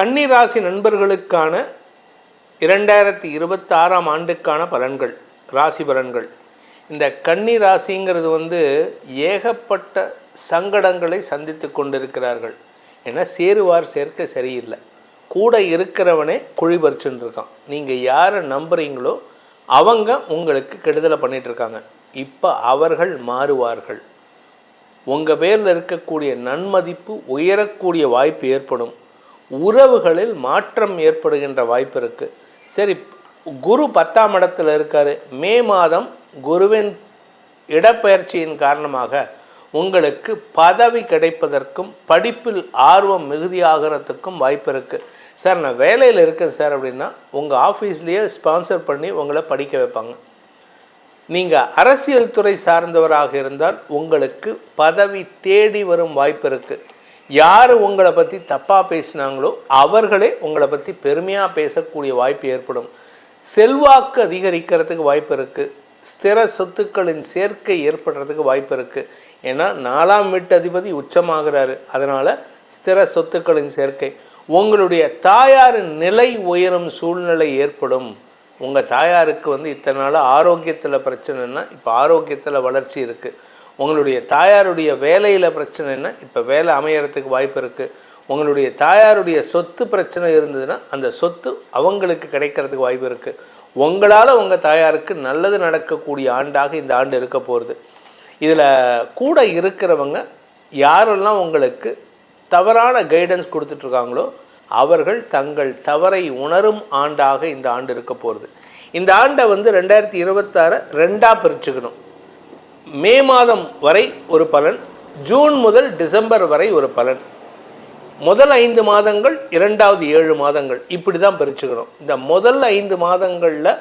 கன்னிராசி நண்பர்களுக்கான இரண்டாயிரத்தி இருபத்தாறாம் ஆண்டுக்கான பலன்கள் ராசி பலன்கள். இந்த கன்னி ராசிங்கிறது வந்து ஏகப்பட்ட சங்கடங்களை சந்தித்து கொண்டிருக்கிறார்கள். ஏன்னா சேருவார் சேர்க்க சரியில்லை. கூட இருக்கிறவனே குழி பறிச்சுன்னு இருக்கான். நீங்கள் யாரை நம்புகிறீங்களோ அவங்க உங்களுக்கு கெடுதலை பண்ணிகிட்ருக்காங்க இப்போ அவர்கள் மாறுவார்கள். உங்கள் பேரில் இருக்கக்கூடிய நன்மதிப்பு உயரக்கூடிய வாய்ப்பு ஏற்படும். உறவுகளில் மாற்றம் ஏற்படுகின்ற வாய்ப்பு இருக்குது சரி குரு பத்தாம் இடத்துல இருக்கார். மே மாதம் குருவின் இடப்பெயர்ச்சியின் காரணமாக உங்களுக்கு பதவி கிடைப்பதற்கும் படிப்பில் ஆர்வம் மிகுதியாகிறதுக்கும் வாய்ப்பு இருக்குது சார் நான் வேலையில் இருக்கேன் சார் அப்படின்னா உங்கள் ஆஃபீஸ்லேயே ஸ்பான்சர் பண்ணி உங்களை படிக்க வைப்பாங்க. நீங்கள் அரசியல் துறை சார்ந்தவராக இருந்தால் உங்களுக்கு பதவி தேடி வரும் வாய்ப்பு இருக்குது யார் உங்களை பற்றி தப்பாக பேசினாங்களோ அவர்களே உங்களை பற்றி பெருமையாக பேசக்கூடிய வாய்ப்பு ஏற்படும். செல்வாக்கு அதிகரிக்கிறதுக்கு வாய்ப்பு இருக்குது ஸ்திர சொத்துக்களின் சேர்க்கை ஏற்படுறதுக்கு வாய்ப்பு இருக்குது ஏன்னா நாலாம் வீட்டு அதிபதி உச்சமாகிறாரு. அதனால் ஸ்திர சொத்துக்களின் சேர்க்கை. உங்களுடைய தாயாரின் நிலை உயரும் சூழ்நிலை ஏற்படும். உங்கள் தாயாருக்கு வந்து இத்தனை நாள் ஆரோக்கியத்தில் பிரச்சனைன்னா இப்போ ஆரோக்கியத்தில் வளர்ச்சி இருக்குது உங்களுடைய தாயாருடைய வேலையில் பிரச்சனைன்னா இப்போ வேலை அமையறதுக்கு வாய்ப்பு இருக்குது உங்களுடைய தாயாருடைய சொத்து பிரச்சனை இருந்ததுன்னா அந்த சொத்து அவங்களுக்கு கிடைக்கிறதுக்கு வாய்ப்பு இருக்குது உங்களால் உங்கள் தாயாருக்கு நல்லது நடக்கக்கூடிய ஆண்டாக இந்த ஆண்டு இருக்க போகிறது இதில் கூட இருக்கிறவங்க யாரெல்லாம் உங்களுக்கு தவறான கைடன்ஸ் கொடுத்துட்ருக்காங்களோ அவர்கள் தங்கள் தவறை உணரும் ஆண்டாக இந்த ஆண்டு இருக்க போகிறது இந்த ஆண்டை வந்து ரெண்டாயிரத்தி இருபத்தாறு ரெண்டாக பிரிச்சுக்கணும். மே மாதம் வரை ஒரு பலன் ஜூன் முதல் டிசம்பர் வரை ஒரு பலன். முதல் ஐந்து மாதங்கள் இரண்டாவது ஏழு மாதங்கள். இப்படி தான் பிரிச்சுக்கணும் இந்த முதல் ஐந்து மாதங்களில்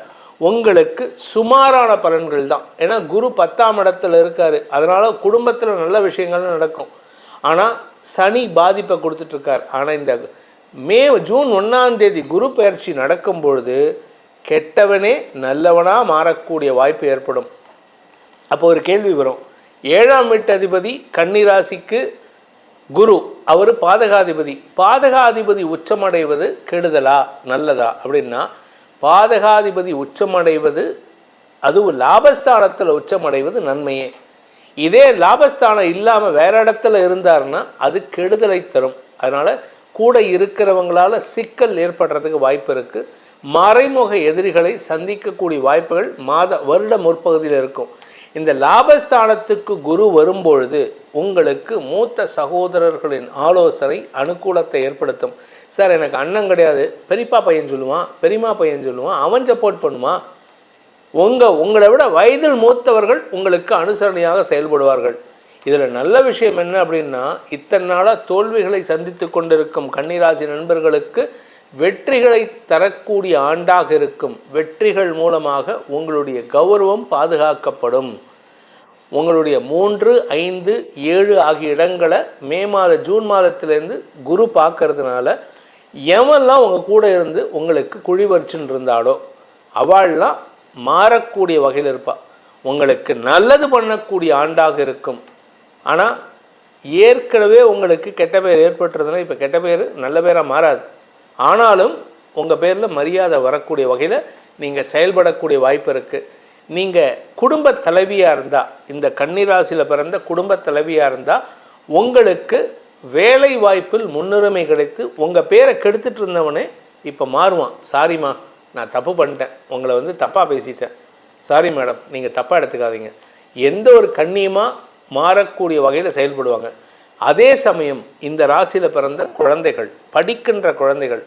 உங்களுக்கு சுமாரான பலன்கள் தான். ஏன்னா குரு பத்தாம் இடத்துல இருக்கார். அதனால் குடும்பத்தில் நல்ல விஷயங்கள்லாம் நடக்கும். ஆனால் சனி பாதிப்பை கொடுத்துட்ருக்கார். ஆனால் இந்த மே ஜூன் ஒன்றாம் தேதி குரு பயிற்சி நடக்கும் பொழுது கெட்டவனே நல்லவனாக மாறக்கூடிய வாய்ப்பு ஏற்படும். அப்போ ஒரு கேள்வி வரும். ஏழாம் வீட்டு அதிபதி கன்னிராசிக்கு குரு அவர் பாதகாதிபதி. பாதகாதிபதி உச்சமடைவது கெடுதலா நல்லதா? அப்படின்னா பாதகாதிபதி உச்சமடைவது அதுவும் லாபஸ்தானத்தில் உச்சமடைவது நன்மையே. இதே லாபஸ்தானம் இல்லாமல் வேற இடத்துல இருந்தார்னா அது கெடுதலை தரும். அதனால் கூட இருக்கிறவங்களால் சிக்கல் ஏற்படுறதுக்கு வாய்ப்பு இருக்குது மறைமுக எதிரிகளை சந்திக்கக்கூடிய வாய்ப்புகள் மாத வருட முற்பகுதியில் இருக்கும். இந்த லாபஸ்தானத்துக்கு குரு வரும்பொழுது உங்களுக்கு மூத்த சகோதரர்களின் ஆலோசனை அனுகூலத்தை ஏற்படுத்தும். சார் எனக்கு அண்ணன் கிடையாது. பெரியப்பா பையன் சொல்லுவான் பெரியம்மா பையன் சொல்லுவான் அவன் சப்போர்ட் பண்ணுவான். உங்கள் உங்களை விட வயதில் மூத்தவர்கள் உங்களுக்கு அனுசரணையாக செயல்படுவார்கள். இதில் நல்ல விஷயம் என்ன அப்படின்னா இத்தனை நாளாக தோல்விகளை சந்தித்து கொண்டிருக்கும் கன்னிராசி நண்பர்களுக்கு வெற்றிகளை தரக்கூடிய ஆண்டாக இருக்கும். வெற்றிகள் மூலமாக உங்களுடைய கௌரவம் பாதுகாக்கப்படும். உங்களுடைய மூன்று ஐந்து ஏழு ஆகிய இடங்களை மே மாத ஜூன் மாதத்திலேருந்து குரு பார்க்கறதுனால எவன்லாம் உங்கள் கூட இருந்து உங்களுக்கு குழிவரிச்சுன்னு இருந்தாலோ அவள்லாம் மாறக்கூடிய வகையில் இருப்பாள் உங்களுக்கு நல்லது பண்ணக்கூடிய ஆண்டாக இருக்கும். ஆனால் ஏற்கனவே உங்களுக்கு கெட்ட பேர் ஏற்பட்டுருதுன்னா இப்போ கெட்ட பேர் நல்ல பேராக மாறாது. ஆனாலும் உங்கள் பேரில் மரியாதை வரக்கூடிய வகையில் நீங்கள் செயல்படக்கூடிய வாய்ப்பு இருக்குது நீங்கள் குடும்ப தலைவியாக இருந்தால் இந்த கன்னிராசியில் பிறந்த குடும்ப தலைவியாக இருந்தால் உங்களுக்கு வேலை வாய்ப்பில் முன்னுரிமை கிடைத்து உங்கள் பேரை கெடுத்துட்டு இருந்தவனே இப்போ மாறுவான். சாரிம்மா நான் தப்பு பண்ணிட்டேன். உங்களை வந்து தப்பாக பேசிட்டேன். சாரி மேடம் நீங்கள் தப்பாக எடுத்துக்காதீங்க. எந்த ஒரு கண்ணியமாக மாறக்கூடிய வகையில் செயல்படுவாங்க. அதே சமயம் இந்த ராசியில் பிறந்த குழந்தைகள் படிக்கின்ற குழந்தைகள்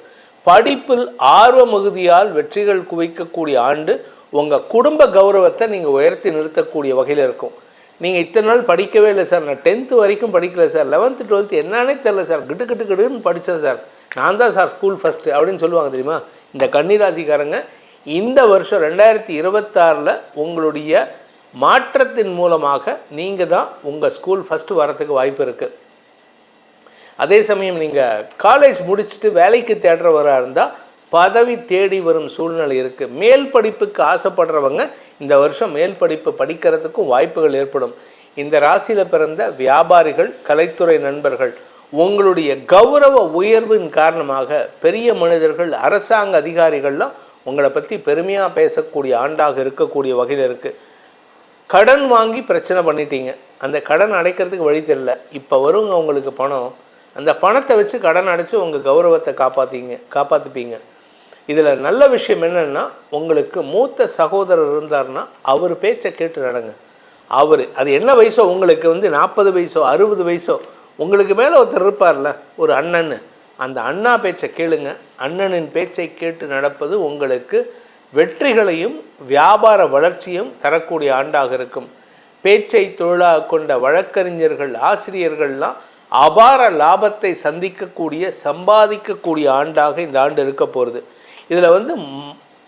படிப்பில் ஆர்வ மிகுதியால் வெற்றிகள் குவிக்கக்கூடிய ஆண்டு உங்கள் குடும்ப கௌரவத்தை நீங்கள் உயர்த்தி நிறுத்தக்கூடிய வகையில் இருக்கும். நீங்கள் இத்தனை நாள் படிக்கவே இல்லை சார். நான் டென்த்து வரைக்கும் படிக்கல சார். லெவன்த்து டுவெல்த்து என்னன்னே தெரில சார். கிட்டு கிட்டு கிட்டுன்னு படித்தேன் சார். நான் தான் சார் ஸ்கூல் ஃபஸ்ட்டு அப்படின்னு சொல்லுவாங்க தெரியுமா? இந்த கன்னிராசிக்காரங்க இந்த வருஷம் ரெண்டாயிரத்தி இருபத்தாறில் உங்களுடைய மாற்றத்தின் மூலமாக நீங்கள் தான் உங்கள் ஸ்கூல் ஃபஸ்ட்டு வரத்துக்கு வாய்ப்பு இருக்குது அதே சமயம் நீங்கள் காலேஜ் முடிச்சுட்டு வேலைக்கு தேடுறவராக இருந்தால் பதவி தேடி வரும் சூழ்நிலை இருக்குது மேல் படிப்புக்கு ஆசைப்படுறவங்க இந்த வருஷம் மேல் படிப்பு படிக்கிறதுக்கும் வாய்ப்புகள் ஏற்படும். இந்த ராசியில் பிறந்த வியாபாரிகள் கலைத்துறை நண்பர்கள் உங்களுடைய கௌரவ உயர்வின் காரணமாக பெரிய மனிதர்கள் அரசாங்க அதிகாரிகள்லாம் உங்களை பற்றி பெருமையாக பேசக்கூடிய ஆண்டாக இருக்கக்கூடிய வகையில் இருக்குது கடன் வாங்கி பிரச்சனை பண்ணிட்டீங்க. அந்த கடன் அடைக்கிறதுக்கு வழி தெரியல. இப்போ வருங்க உங்களுக்கு பணம். அந்த பணத்தை வச்சு கடன் அடைச்சி உங்கள் கௌரவத்தை காப்பாற்றிங்க காப்பாற்றிப்பீங்க இதில் நல்ல விஷயம் என்னென்னா உங்களுக்கு மூத்த சகோதரர் இருந்தார்னா அவர் பேச்சை கேட்டு நடங்க. அவர் அது என்ன வயசோ உங்களுக்கு வந்து நாற்பது வயசோ அறுபது வயசோ உங்களுக்கு மேலே ஒருத்தர் இருப்பார்ல ஒரு அண்ணன் அந்த அண்ணா பேச்சை கேளுங்க. அண்ணனின் பேச்சை கேட்டு நடப்பது உங்களுக்கு வெற்றிகளையும் வியாபார வளர்ச்சியும் தரக்கூடிய ஆண்டாக இருக்கும். பேச்சை தொழிலாக கொண்ட வழக்கறிஞர்கள் ஆசிரியர்கள்லாம் அபார லாபத்தை சந்திக்கக்கூடிய சம்பாதிக்கக்கூடிய ஆண்டாக இந்த ஆண்டு இருக்க போகிறது இதில் வந்து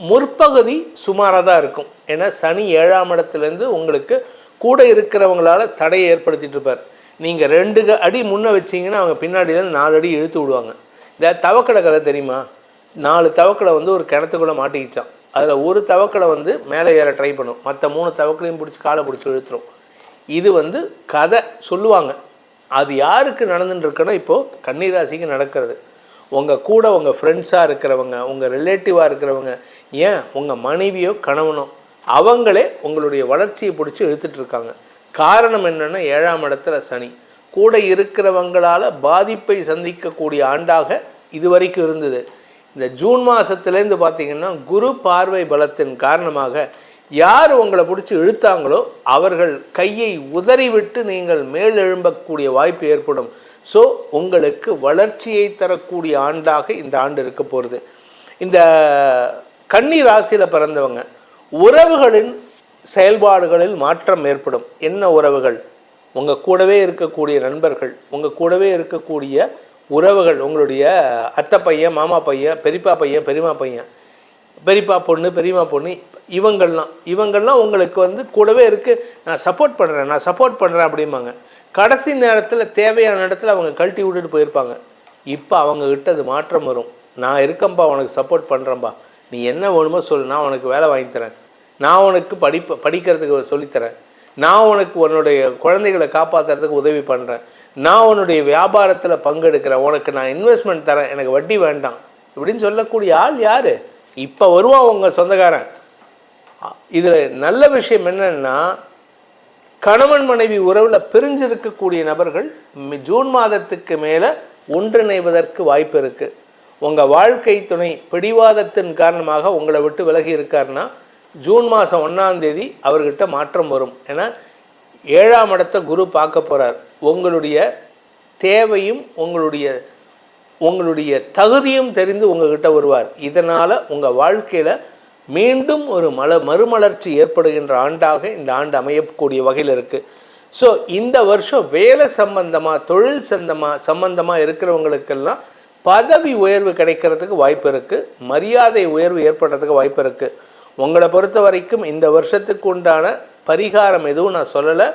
முற்பகுதி சுமாராக தான் இருக்கும். ஏன்னா சனி ஏழாம் இடத்துலேருந்து உங்களுக்கு கூட இருக்கிறவங்களால தடையை ஏற்படுத்திட்டு இருப்பார். நீங்கள் ரெண்டு அடி முன்னே வச்சிங்கன்னா அவங்க பின்னாடியிலேருந்து நாலு அடி இழுத்து விடுவாங்க. இந்த தவக்கடை கதை தெரியுமா? நாலு தவக்கடை வந்து ஒரு கிணத்துக்குள்ளே மாட்டிக்கிச்சான் அதில் ஒரு தவக்கடை வந்து மேலே ஏற ட்ரை பண்ணும். மற்ற மூணு தவக்களையும் பிடிச்சி காலை பிடிச்சி இழுத்துரும். இது வந்து கதை சொல்லுவாங்க. அது யாருக்கு நடந்துட்டு இருக்குன்னா இப்போது கன்னிராசிக்கு நடக்கிறது. உங்கள் கூட உங்கள் ஃப்ரெண்ட்ஸாக இருக்கிறவங்க உங்கள் ரிலேட்டிவாக இருக்கிறவங்க ஏன்? உங்கள் மனைவியோ கணவனோ அவங்களே உங்களுடைய வளர்ச்சியை பிடிச்சி இழுத்துட்ருக்காங்க காரணம் என்னென்னா ஏழாம் இடத்துல சனி. கூட இருக்கிறவங்களால் பாதிப்பை சந்திக்கக்கூடிய ஆண்டாக இது வரைக்கும் இருந்தது. இந்த ஜூன் மாதத்துலேருந்து பார்த்தீங்கன்னா குரு பார்வை பலத்தின் காரணமாக யார் உங்களை பிடிச்சி இழுத்தாங்களோ அவர்கள் கையை உதறிவிட்டு நீங்கள் மேலெழும்பக்கூடிய வாய்ப்பு ஏற்படும். ஸோ உங்களுக்கு வளர்ச்சியை தரக்கூடிய ஆண்டாக இந்த ஆண்டு இருக்க போகிறது இந்த கன்னி ராசியில் பிறந்தவங்க உறவுகளின் செயல்பாடுகளில் மாற்றம் ஏற்படும். என்ன உறவுகள்? உங்கள் கூடவே இருக்கக்கூடிய நண்பர்கள் உங்கள் கூடவே இருக்கக்கூடிய உறவுகள் உங்களுடைய அத்தை பையன் மாமா பையன் பெரியப்பா பையன் பெரியம்மா பையன் பெரியப்பா பொண்ணு பெரியம்மா பொண்ணு இவங்கள்லாம். இவங்கள்லாம் உங்களுக்கு வந்து கூடவே இருக்குது நான் சப்போர்ட் பண்ணுறேன் நான் சப்போர்ட் பண்ணுறேன் அப்படிம்பாங்க. கடைசி நேரத்தில் தேவையான இடத்துல அவங்க கழட்டி விட்டுட்டு போயிருப்பாங்க. இப்போ அவங்கக்கிட்ட அது மாற்றம் வரும். நான் இருக்கேன்ப்பா உனக்கு சப்போர்ட் பண்ணுறேன்ப்பா நீ என்ன வேணுமோ சொல்லு நான் உனக்கு வேலை வாங்கி தரேன். நான் உனக்கு படிப்பு படிக்கிறதுக்கு சொல்லித்தரேன் நான் உனக்கு உன்னுடைய குழந்தைகளை காப்பாற்றுறதுக்கு உதவி பண்ணுறேன் நான் உன்னுடைய வியாபாரத்தில் பங்கெடுக்கிறேன். உனக்கு நான் இன்வெஸ்ட்மெண்ட் தரேன். எனக்கு வட்டி வேண்டாம். இப்படின்னு சொல்லக்கூடிய ஆள் யார்? இப்போ வருவான் உங்கள் சொந்தக்காரன். இதில் நல்ல விஷயம் என்னன்னா கணவன் மனைவி உறவில் பிரிஞ்சிருக்கக்கூடிய நபர்கள் ஜூன் மாதத்துக்கு மேலே ஒன்றிணைவதற்கு வாய்ப்பு இருக்குது உங்கள் வாழ்க்கை துணை பிடிவாதத்தின் காரணமாக உங்களை விட்டு விலகி இருக்காருன்னா ஜூன் மாதம் ஒன்றாம் தேதி அவர்கிட்ட மாற்றம் வரும். ஏன்னா ஏழாம் இடத்த குரு பார்க்க போகிறார் உங்களுடைய தேவையும் உங்களுடைய உங்களுடைய தகுதியும் தெரிந்து உங்ககிட்ட வருவார். இதனால் உங்கள் வாழ்க்கையில் மீண்டும் ஒரு மல மறுமலர்ச்சி ஏற்படுகின்ற ஆண்டாக இந்த ஆண்டு அமையக்கூடிய வகையில் இருக்குது ஸோ இந்த வருஷம் வேலை சம்பந்தமாக தொழில் சந்தமாக சம்பந்தமாக இருக்கிறவங்களுக்கெல்லாம் பதவி உயர்வு கிடைக்கிறதுக்கு வாய்ப்பு இருக்குது மரியாதை உயர்வு ஏற்படுறதுக்கு வாய்ப்பு இருக்குது உங்களை பொறுத்த வரைக்கும் இந்த வருஷத்துக்கு உண்டான பரிகாரம் எதுவும் நான் சொல்லலை.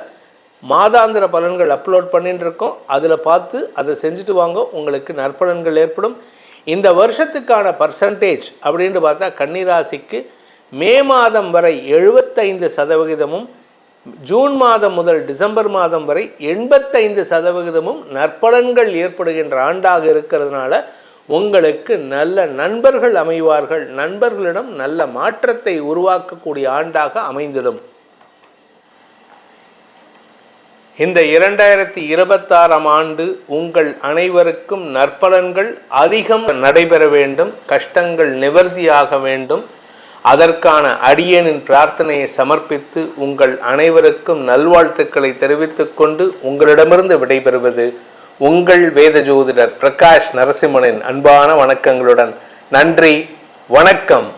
மாதாந்திர பலன்கள் அப்லோட் பண்ணிட்டு இருக்கோம் அதில் பார்த்து அதை செஞ்சுட்டு வாங்க. உங்களுக்கு நற்பலன்கள் ஏற்படும். இந்த வருஷத்துக்கான பர்சன்டேஜ் அப்படின்ட்டு பார்த்தா கன்னிராசிக்கு மே மாதம் வரை எழுபத்தைந்து சதவிகிதமும் ஜூன் மாதம் முதல் டிசம்பர் மாதம் வரை எண்பத்தைந்து சதவிகிதமும் நற்பலன்கள் ஏற்படுகின்ற ஆண்டாக இருக்கிறதுனால உங்களுக்கு நல்ல நண்பர்கள் அமைவார்கள். நண்பர்களிடம் நல்ல மாற்றத்தை உருவாக்கக்கூடிய ஆண்டாக அமைந்திடும். இந்த இரண்டாயிரத்தி இருபத்தாறாம் ஆண்டு உங்கள் அனைவருக்கும் நற்பலன்கள் அதிகம் நடைபெற வேண்டும் கஷ்டங்கள் நிவர்த்தியாக வேண்டும். அதற்கான அடியனின் பிரார்த்தனையை சமர்ப்பித்து உங்கள் அனைவருக்கும் நல்வாழ்த்துக்களை தெரிவித்துக் கொண்டு உங்களிடமிருந்து விடைபெறுவது உங்கள் வேத ஜோதிடர் பிரகாஷ் நரசிம்மனின் அன்பான வணக்கங்களுடன். நன்றி வணக்கம்.